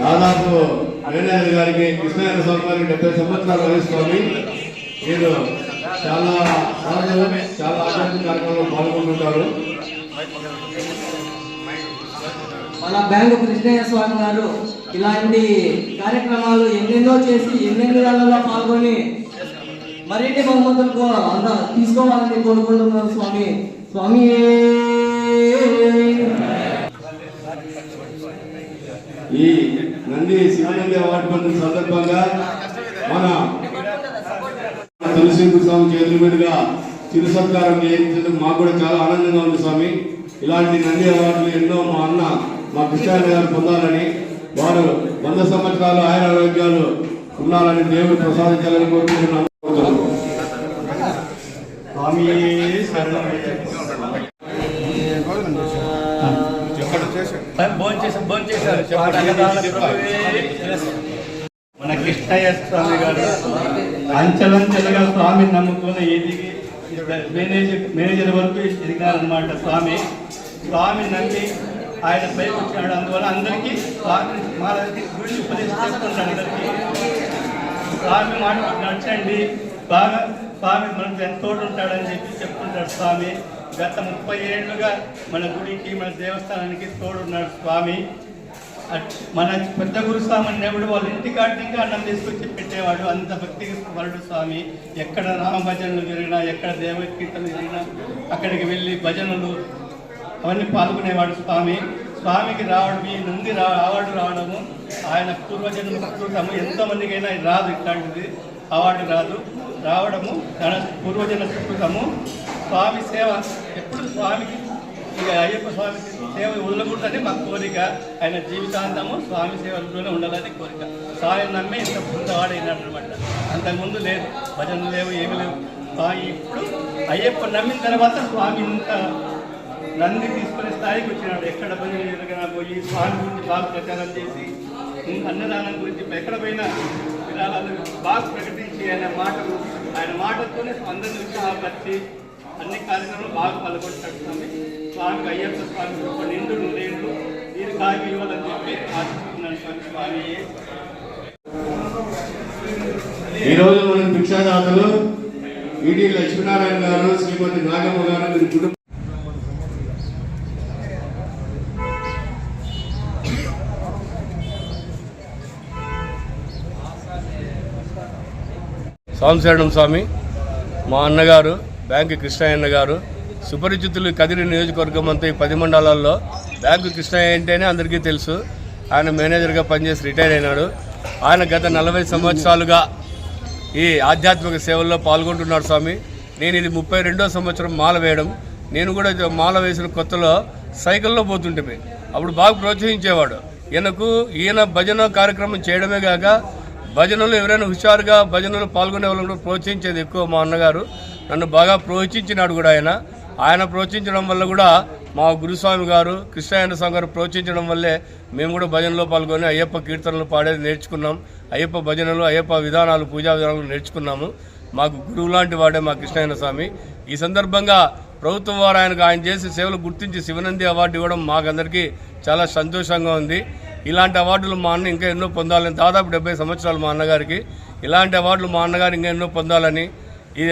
దాదాపు వేణాద్రి గారికి కృష్ణాయన స్వామి గారికి డెబ్బై సంవత్సరాలు వయస్వామి మీరు చాలా చాలా ఆధ్యాత్మిక కార్యక్రమంలో పాల్గొంటుంటారు. మన బ్యాంకు కృష్ణయ్య స్వామి గారు ఇలాంటి కార్యక్రమాలు ఎన్నెన్నో చేసి ఎన్నెన్ని వేళల్లో పాల్గొని మరిన్ని బహుమతులకు అంద తీసుకోవాలని కోరుకుంటున్నాను స్వామి. స్వామి. ఈ నంది శివనంది అవార్డు పొందిన సందర్భంగా మన తులసి స్వామి చేతుల మీదుగా చిరు సత్కారం చేయించడం మాకు కూడా చాలా ఆనందంగా ఉంది స్వామి. ఇలాంటి నంది అవార్డులు ఎన్నో మా అన్న మా కృష్ణారాయణ గారు పొందాలని వారు వంద సంవత్సరాలు ఆయన ఆరోగ్యాలు ఉండాలని దేవుడు ప్రసాదించాలని కోరుకుంటున్నాము స్వామి శరణం. భోంచేసాం భోంచేశారు మన కృష్ణయ్య స్వామి గారు అంచెలంచెలుగా స్వామి నమ్ముకుని ఎదిగి మేనేజర్ మేనేజర్ వరకు ఎదిగారనమాట స్వామి. స్వామి నమ్మి ఆయన పైకి వచ్చాడు అందువల్ల అందరికీ స్వామి మా గురించి ఉపదేశం అందరికీ. స్వామి మాట నడచండి. బాగా స్వామి మనకు ఎంత ఉంటాడని చెప్పి చెప్తుంటాడు స్వామి. గత ముప్పై ఏళ్ళుగా మన గుడికి మన దేవస్థానానికి తోడున్నాడు స్వామి. మన పెద్ద గురుస్వామి అనేవాడు వాళ్ళ ఇంటికాడ కాటికి అన్నం తీసుకొచ్చి పెట్టేవాడు. అంత భక్తికి వరుడు స్వామి. ఎక్కడ రామభజనలు జరిగినా ఎక్కడ దేవకీర్తనలు జరిగినా అక్కడికి వెళ్ళి భజనలు అవన్నీ పాల్గొనేవాడు స్వామి. స్వామికి రావడం ఈ నుండి రా అవార్డు రావడము ఆయన పూర్వజన్మ సుకృతము ఎంతమందికైనా రాదు ఇట్లాంటిది. అవార్డు రాదు. రావడము తన పూర్వజన్మ సుకృతము స్వామి సేవ ఎప్పుడు స్వామికి ఇక అయ్యప్ప స్వామి సేవ ఉండకూడదని మా కోరిక. ఆయన జీవితాంతము స్వామి సేవలోనే ఉండాలని కోరిక. స్వామి నమ్మి ఇంత పొందవాడైనాడు అనమాట అంతకుముందు లేదు. భజనలు లేవు ఏమి లేవు. స్వామి ఇప్పుడు అయ్యప్ప నమ్మిన తర్వాత స్వామి ఇంత నంది తీసుకునే స్థాయికి వచ్చినాడు. ఎక్కడ భజన ఎదురుగా పోయి స్వామి గురించి బాగా ప్రచారం చేసి అన్నదానం గురించి ఎక్కడ పోయినా విరాళాలు బాగా ప్రకటించి ఆయన మాటలు ఆయన మాటలతోనే అందరినీ ఉత్సాహపరిచి అన్ని కార్యక్రమాలు బాగా పాల్గొంటాడు స్వామి. స్వామికి అయ్యప్ప స్వామి గొప్ప నిండు నూరేళ్ళు దీర్ఘాయు ఇవ్వాలని చెప్పి ఆశిస్తున్నాను స్వామి స్వామి ఈ రోజు మన భిక్షాదాతలు ఈడి లక్ష్మీనారాయణ గారు శ్రీమతి నాగమ్మ గారు వీరి కుటుంబ స్వామి శరణం స్వామి మా అన్నగారు బ్యాంకు కృష్ణయ్యన్న గారు సుపరిచితులు కదిరి నియోజకవర్గం అంతా ఈ పది మండలాల్లో. బ్యాంకు కృష్ణయ్య అంటేనే అందరికీ తెలుసు. ఆయన మేనేజర్గా పనిచేసి రిటైర్ అయినాడు. ఆయన గత నలభై సంవత్సరాలుగా ఈ ఆధ్యాత్మిక సేవల్లో పాల్గొంటున్నాడు స్వామి. నేను ఇది ముప్పై రెండో సంవత్సరం మాల వేయడం. నేను కూడా మాల వేసిన కొత్తలో సైకిల్లో పోతుంటే అప్పుడు బాగా ప్రోత్సహించేవాడు. ఈయనకు ఈయన భజన కార్యక్రమం చేయడమే కాక భజనలు ఎవరైనా హుషారుగా భజనలు పాల్గొనే వాళ్ళని కూడా ప్రోత్సహించేది ఎక్కువ మా అన్నగారు. నన్ను బాగా ప్రోత్సహించినాడు కూడా ఆయన. ఆయన ప్రోత్సహించడం వల్ల కూడా మా గురుస్వామి గారు కృష్ణాయన స్వామి గారు ప్రోత్సహించడం వల్లే మేము కూడా భజనలో పాల్గొని అయ్యప్ప కీర్తనలు పాడేది నేర్చుకున్నాం. అయ్యప్ప భజనలు అయ్యప్ప విధానాలు పూజా విధానాలు నేర్చుకున్నాము. మాకు గురువు లాంటి వాడే మా కృష్ణాయన స్వామి. ఈ సందర్భంగా ప్రభుత్వం వారు ఆయనకు ఆయన చేసే సేవలు గుర్తించి శివనంది అవార్డు ఇవ్వడం మాకందరికీ చాలా సంతోషంగా ఉంది. ఇలాంటి అవార్డులు మా అన్న ఇంకా ఎన్నో పొందాలని దాదాపు డెబ్బై సంవత్సరాలు మా అన్నగారికి. ఇలాంటి అవార్డులు మా అన్నగారు ఇంకా ఎన్నో పొందాలని ఈ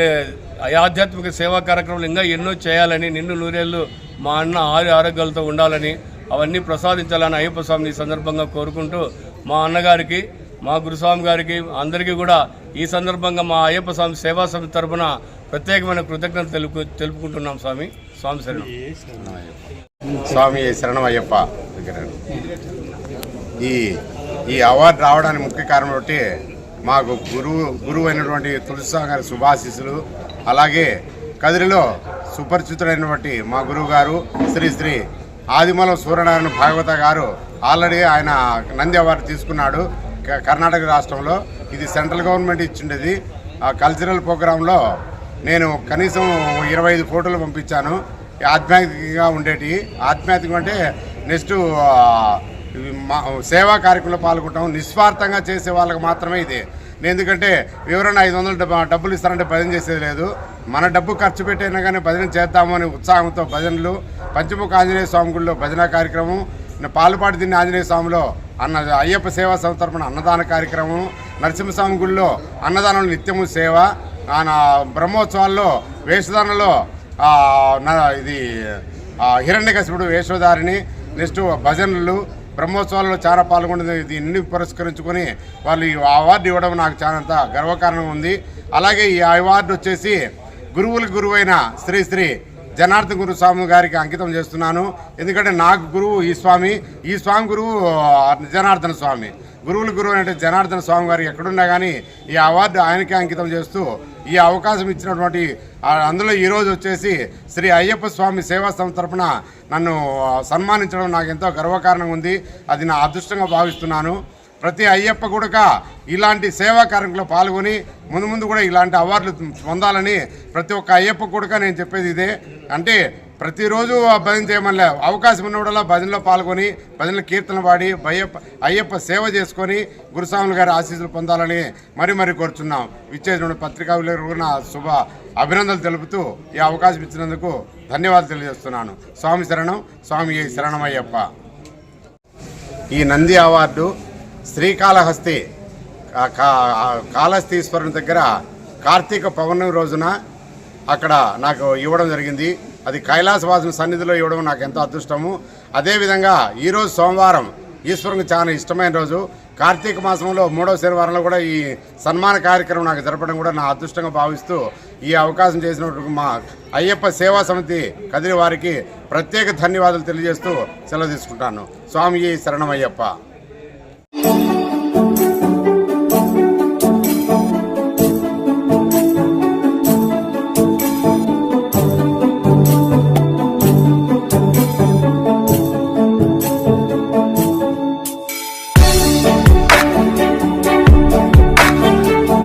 ఆధ్యాత్మిక సేవా కార్యక్రమాలు ఇంకా ఎన్నో చేయాలని నిన్ను నూరేళ్ళు మా అన్న ఆరు ఆరోగ్యాలతో ఉండాలని అవన్నీ ప్రసాదించాలని అయ్యప్ప స్వామిని ఈ సందర్భంగా కోరుకుంటూ మా అన్నగారికి మా గురుస్వామి గారికి అందరికీ కూడా ఈ సందర్భంగా మా అయ్యప్ప స్వామి సేవా సమితి తరఫున ప్రత్యేకమైన కృతజ్ఞతలు తెలుపు తెలుపుకుంటున్నాం స్వామి. స్వామి శరణం. స్వామి శరణం అయ్యప్ప ఈ ఈ అవార్డు రావడానికి ముఖ్య కారణం ఒకటి మాకు గురువు గురువు అయినటువంటి తులసిస్వామి గారి శుభాశీస్సులు. అలాగే కదిరిలో సుపరిచితుడైనటువంటి మా గురువు గారు శ్రీ శ్రీ ఆదిమలం సూర్యనారాయణ భాగవత గారు ఆల్రెడీ ఆయన నంది అవార్డు తీసుకున్నాడు క- కర్ణాటక రాష్ట్రంలో. ఇది సెంట్రల్ గవర్నమెంట్ ఇచ్చిండేది. ఆ కల్చరల్ ప్రోగ్రాంలో నేను కనీసం ఇరవై ఐదు ఫోటోలు పంపించాను. ఆధ్యాత్మికంగా ఉండేటి ఆధ్యాత్మికం అంటే నెక్స్ట్ సేవా కార్యక్రమంలో పాల్గొంటాం. నిస్వార్థంగా చేసే వాళ్ళకి మాత్రమే ఇది. నేను ఎందుకంటే ఎవరైనా ఐదు వందలు డబ్బులు ఇస్తారంటే భజన చేసేది లేదు. మన డబ్బు ఖర్చు పెట్టైనా కానీ భజన చేద్దామని ఉత్సాహంతో భజనలు పంచముఖ ఆంజనేయ స్వామి గుడిలో భజన కార్యక్రమం పాలుపాటి దిన్ని ఆంజనేయ స్వామిలో అన్న అయ్యప్ప సేవా సంస్థ తరపున అన్నదాన కార్యక్రమం నరసింహస్వామి గుడిలో అన్నదానం నిత్యము సేవ ఆయన బ్రహ్మోత్సవాల్లో వేషధారణలో ఇది హిరణ్యకశిపుడు వేషధారిని నెక్స్ట్ భజనలు బ్రహ్మోత్సవాల్లో చాలా పాల్గొన్నది. దీన్ని పురస్కరించుకొని వాళ్ళు ఈ అవార్డు ఇవ్వడం నాకు చాలా గర్వకారణం ఉంది. అలాగే ఈ అవార్డు వచ్చేసి గురువులకు గురువైన శ్రీ శ్రీ జనార్దన్ గురు స్వామి గారికి అంకితం చేస్తున్నాను. ఎందుకంటే నాకు గురువు ఈ స్వామి ఈ స్వామి గురువు జనార్దన స్వామి. గురువుల గురువు అంటే జనార్దన స్వామి గారు ఎక్కడున్నా కానీ ఈ అవార్డు ఆయనకే అంకితం చేస్తూ ఈ అవకాశం ఇచ్చినటువంటి అందులో ఈరోజు వచ్చేసి శ్రీ అయ్యప్ప స్వామి సేవా సంస్థ తరపున నన్ను సన్మానించడం నాకు ఎంతో గర్వకారణంగా ఉంది. అది నా అదృష్టంగా భావిస్తున్నాను. ప్రతి అయ్యప్ప కూడా ఇలాంటి సేవా కార్యక్రమంలో పాల్గొని ముందు ముందు కూడా ఇలాంటి అవార్డులు పొందాలని ప్రతి ఒక్క అయ్యప్ప కూడా నేను చెప్పేది ఇదే. అంటే ప్రతిరోజు ఆ భజన చేయమని అవకాశం ఉన్నప్పుడల్లా భజనలో పాల్గొని భజనలో కీర్తన పాడి అయ్యప్ప అయ్యప్ప సేవ చేసుకొని గురుస్వాములు గారి ఆశీస్సులు పొందాలని మరి మరి కోరుచున్నాం. విచ్చేసిన పత్రికా విలేకరులకు నా శుభ అభినందనలు తెలుపుతూ ఈ అవకాశం ఇచ్చినందుకు ధన్యవాదాలు తెలియజేస్తున్నాను. స్వామి శరణం స్వామి శరణమయ్యప్ప. ఈ నంది అవార్డు శ్రీకాళహస్తి కా- కాళహస్తీశ్వరుని దగ్గర కార్తీక పౌర్ణమి రోజున అక్కడ నాకు ఇవ్వడం జరిగింది. అది కైలాసవాసుని సన్నిధిలో ఇవ్వడం నాకు ఎంతో అదృష్టము. అదేవిధంగా ఈరోజు సోమవారం ఈశ్వరునికి చాలా ఇష్టమైన రోజు. కార్తీక మాసంలో మూడవ శనివారంలో కూడా ఈ సన్మాన కార్యక్రమం నాకు జరపడం కూడా నా అదృష్టంగా భావిస్తూ ఈ అవకాశం చేసినటువంటి మా అయ్యప్ప సేవా సమితి కదిరి వారికి ప్రత్యేక ధన్యవాదాలు తెలియజేస్తూ సెలవు తీసుకుంటాను. స్వామి శరణమయ్యప్ప.